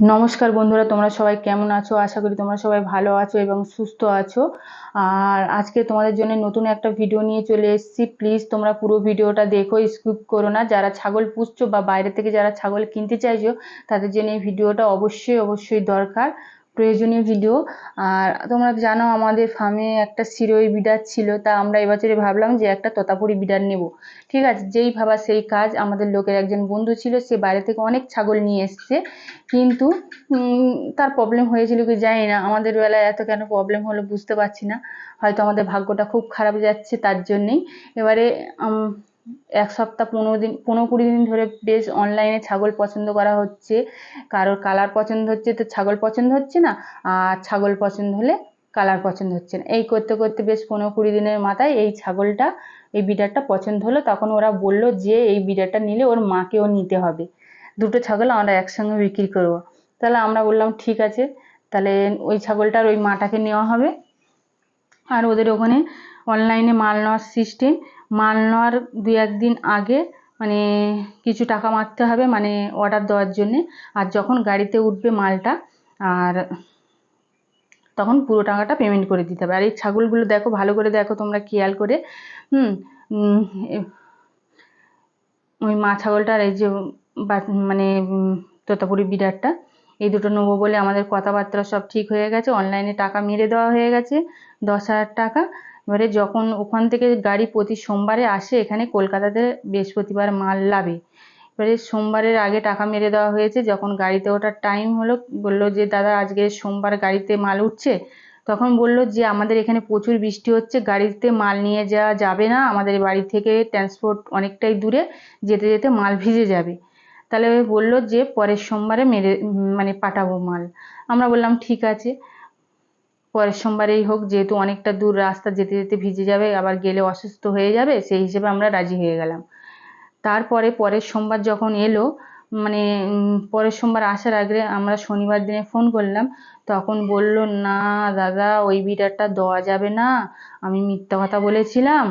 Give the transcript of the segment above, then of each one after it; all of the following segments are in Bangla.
নমস্কার বন্ধুরা, তোমরা সবাই কেমন আছো? আশা করি তোমরা সবাই ভালো আছো এবং সুস্থ আছো। আর আজকে তোমাদের জন্য নতুন একটা ভিডিও নিয়ে চলে এসেছি। প্লিজ তোমরা পুরো ভিডিওটা দেখো স্কিপ করো না। যারা ছাগল পুষছো বা বাইরে থেকে যারা ছাগল কিনতে চাইছো, তাদের জন্য এই ভিডিওটা অবশ্যই অবশ্যই দরকার। প্রয়োজনীয় ভিডিও আর তোমরা জানো আমাদের ফার্মে একটা সিরোই বিডার ছিল, তা আমরা এবছরে ভাবলাম যে একটা তোতাপুরি বিডার নেব। ঠিক আছে, যেই ভাবা সেই কাজ, আমাদের লোকের একজন বন্ধু ছিল, সে বাইরে থেকে অনেক ছাগল নিয়ে এসছে। কিন্তু তার প্রবলেম হয়েছিল কি জানি না, আমাদের বেলায় এত কেন প্রবলেম হলো বুঝতে পারছি না। হয়তো আমাদের ভাগ্যটা খুব খারাপ যাচ্ছে তার জন্যেই। এবারে এক সপ্তাহ পনেরো দিন, পনেরো কুড়ি দিন ধরে বেশ অনলাইনে ছাগল পছন্দ করা হচ্ছে। কারোর কালার পছন্দ হচ্ছে তো ছাগল পছন্দ হচ্ছে না, আর ছাগল পছন্দ হলে কালার পছন্দ হচ্ছে না। এই করতে করতে বেশ পনেরো কুড়ি দিনের মাথায় এই ছাগলটা, এই বিডারটা পছন্দ হলো। তখন ওরা বলল যে এই বিডারটা নিলে ওর মাকেও নিতে হবে। দুটো ছাগল আমরা একসঙ্গে বিক্রি করব। তাহলে আমরা বললাম, ঠিক আছে। তাহলে ওই ছাগলটার ওই মাটাকে নেওয়া হবে। আর ওদের ওখানে অনলাইনে মাল নেওয়ার সিস্টেম মাল নেওয়ার দু একদিন আগে মানে কিছু টাকা মারতে হবে মানে অর্ডার দেওয়ার জন্যে। আর যখন গাড়িতে উঠবে মালটা, আর তখন পুরো টাকাটা পেমেন্ট করে দিতে হবে। আর এই ছাগলগুলো দেখো, ভালো করে দেখো তোমরা, খেয়াল করে। হুম ওই মা ছাগলটার এই যে মানে তোতাপুরি বিড়ারটা এই দুটো নেব বলে আমাদের কথাবার্তা সব ঠিক হয়ে গেছে। অনলাইনে টাকা মেরে দেওয়া হয়ে গেছে, দশ হাজার টাকা। এবারে যখন ওখান থেকে গাড়ি প্রতি সোমবারে আসে, এখানে কলকাতাতে বৃহস্পতিবার মাল লাভে। এবারে সোমবারের আগে টাকা মেরে দেওয়া হয়েছে, যখন গাড়িতে ওঠার টাইম হলো, বলল যে, দাদা, আজকে সোমবার গাড়িতে মাল উঠছে। তখন বলল যে, আমাদের এখানে প্রচুর বৃষ্টি হচ্ছে, গাড়িতে মাল নিয়ে যাওয়া যাবে না। আমাদের বাড়ি থেকে ট্রান্সপোর্ট অনেকটাই দূরে, যেতে যেতে মাল ভিজে যাবে। তাহলে বলল যে পরের সোমবারে মেরে মানে পাঠাবো মাল। আমরা বললাম, ঠিক আছে। পরের সোমবারেই হোক, যেহেতু অনেকটা দূর রাস্তা, যেতে যেতে ভিজে যাবে, আবার গেলে অসুস্থ হয়ে যাবে, সেই হিসেবে আমরা রাজি হয়ে গেলাম। তারপরে পরের সোমবার যখন এলো মানে পরের সোমবার আসার আগে আমরা শনিবার দিনে ফোন করলাম, তখন বলল, না দাদা, ওই বিটারটা দেওয়া যাবে না। আমি মিথ্যা কথা বলেছিলাম।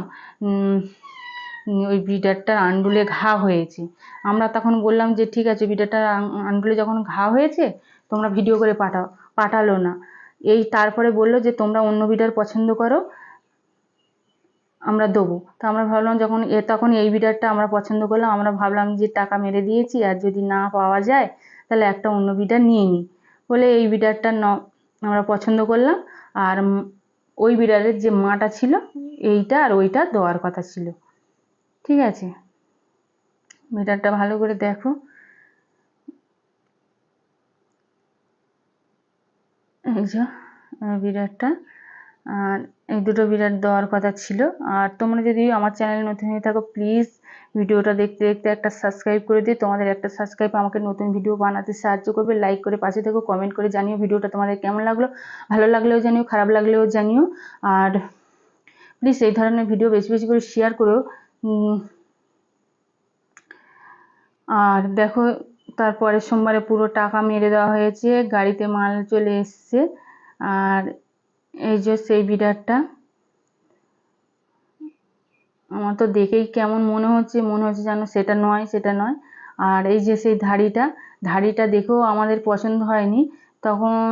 ওই বিটারটার আন্ডুলে ঘা হয়েছে। আমরা তখন বললাম যে, ঠিক আছে বিটারটার আন্ডুলে যখন ঘা হয়েছে, তোমরা ভিডিও করে পাঠাও, পাঠালো না। এই তারপরে বলল যে, তোমরা অন্য বিডার পছন্দ করো, আমরা দেবো। তো আমরা ভাবলাম যখন এ, তখন এই বিডারটা আমরা পছন্দ করলাম, আমরা ভাবলাম যে, টাকা মেরে দিয়েছি, আর যদি না পাওয়া যায়, তাহলে একটা অন্য বিডার নিয়ে নিই বলে এই বিডারটা ন, আমরা পছন্দ করলাম, আর ওই বিড়ালের যে মাটা ছিল, এইটা আর ওইটা দেওয়ার কথা ছিল। ঠিক আছে। বিড়ালটা ভালো করে দেখো। এই যে বিরাটটা। আর এই দুটো বিরাট দেওয়ার কথা ছিল। আর তোমরা যদি আমার চ্যানেলে নতুন হয়ে থাকো প্লিজ ভিডিওটা দেখতে দেখতে একটা সাবস্ক্রাইব করে দিই তোমাদের একটা সাবস্ক্রাইব আমাকে নতুন ভিডিও বানাতে সাহায্য করবে। লাইক করে পাশে থেকো কমেন্ট করে জানিও ভিডিওটা তোমাদের কেমন লাগল। ভালো লাগলেও জানিও, খারাপ লাগলেও জানিও। আর প্লিজ এই ধরনের ভিডিও বেশি বেশি করে শেয়ার করো আর দেখো তারপরে সোমবারে পুরো টাকা মেরে দেওয়া হয়েছে, গাড়িতে মাল চলে এসছে, আর এই যে সেই বিডারটা আমার তো দেখেই কেমন মনে হচ্ছে মনে হচ্ছে যেন সেটা নয় সেটা নয়, আর এই যে সেই ধাড়িটা ধাড়িটা দেখেও আমাদের পছন্দ হয়নি, তখন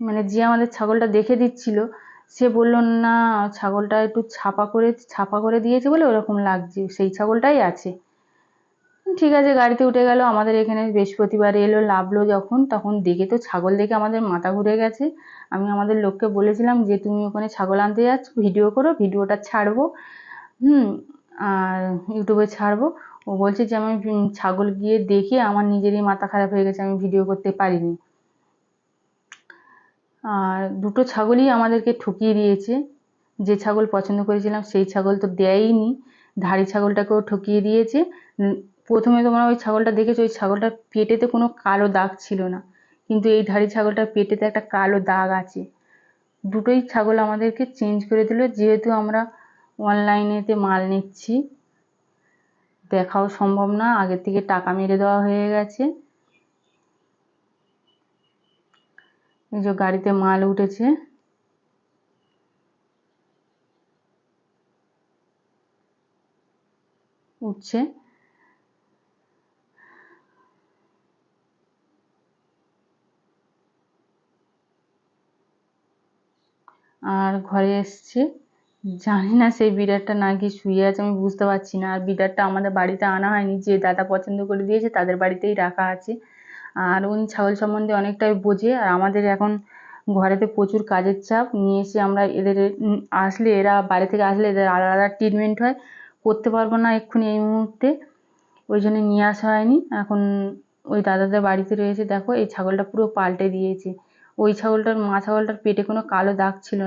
মানে যে আমাদের ছাগলটা দেখে দিচ্ছিল সে বলল, না, ছাগলটা একটু ছাপা করে ছাপা করে দিয়েছে বলে ওরকম লাগছে, সেই ছাগলটাই আছে। ঠিক আছে, গাড়িতে উঠে গেল, আমাদের এখানে বৃহস্পতিবার এলো লাভলো যখন, তখন দেখে তো ছাগল দেখে আমাদের মাথা ঘুরে গেছে। আমি আমাদের লোককে বলেছিলাম যে, তুমি ওখানে ছাগল আনতে যাচ্ছ, ভিডিও করো, ভিডিওটা ছাড়বো। হুম, আর ইউটিউবে ছাড়বো। ও বলছে যে, আমি ছাগল গিয়ে দেখে আমার নিজেরই মাথা খারাপ হয়ে গেছে, আমি ভিডিও করতে পারিনি। আর দুটো ছাগলই আমাদেরকে ঠকিয়ে দিয়েছে। যে ছাগল পছন্দ করেছিলাম সেই ছাগল তো দেয়নি ধাড়ি ছাগলটাকেও ঠকিয়ে দিয়েছে। প্রথমে তোমরা ওই ছাগলটা দেখেছ, ওই ছাগলটার পেটেতে কোনো কালো দাগ ছিল না। কিন্তু এই ধাড়ি ছাগলটার পেটেতে একটা কালো দাগ আছে। দুটোই ছাগল আমাদেরকে চেঞ্জ করে দিল। যেহেতু আমরা অনলাইনেতে মাল নিচ্ছি, দেখাও সম্ভব না। আগের থেকে টাকা মেরে দেওয়া হয়ে গেছে। এই যে গাড়িতে মাল উঠেছে। উঠছে। আর ঘরে এসছে। জানি না সেই বিড়ারটা নাকি শুয়ে আছে, আমি বুঝতে পারছি না। আর বিড়ারটা আমাদের বাড়িতে আনা হয়নি, যে দাদা পছন্দ করে দিয়েছে তাদের বাড়িতেই রাখা আছে। আর উনি ছাগল সম্বন্ধে অনেকটাই বোঝে। আর আমাদের এখন ঘরেতে প্রচুর কাজের চাপ। নিয়ে এসে আমরা এদের আসলে এরা বাড়ি থেকে আসলে এদের আলাদা আলাদা ট্রিটমেন্ট হয়। করতে পারব না এক্ষুনি এই মুহূর্তে। ওই জন্য নিয়ে আসা হয়নি। এখন ওই দাদাদের বাড়িতে রয়েছে। দেখো, এই ছাগলটা পুরো পাল্টে দিয়েছে। ওই ছাগলটার, মা ছাগলটার পেটে কোনো কালো দাগ ছিল না।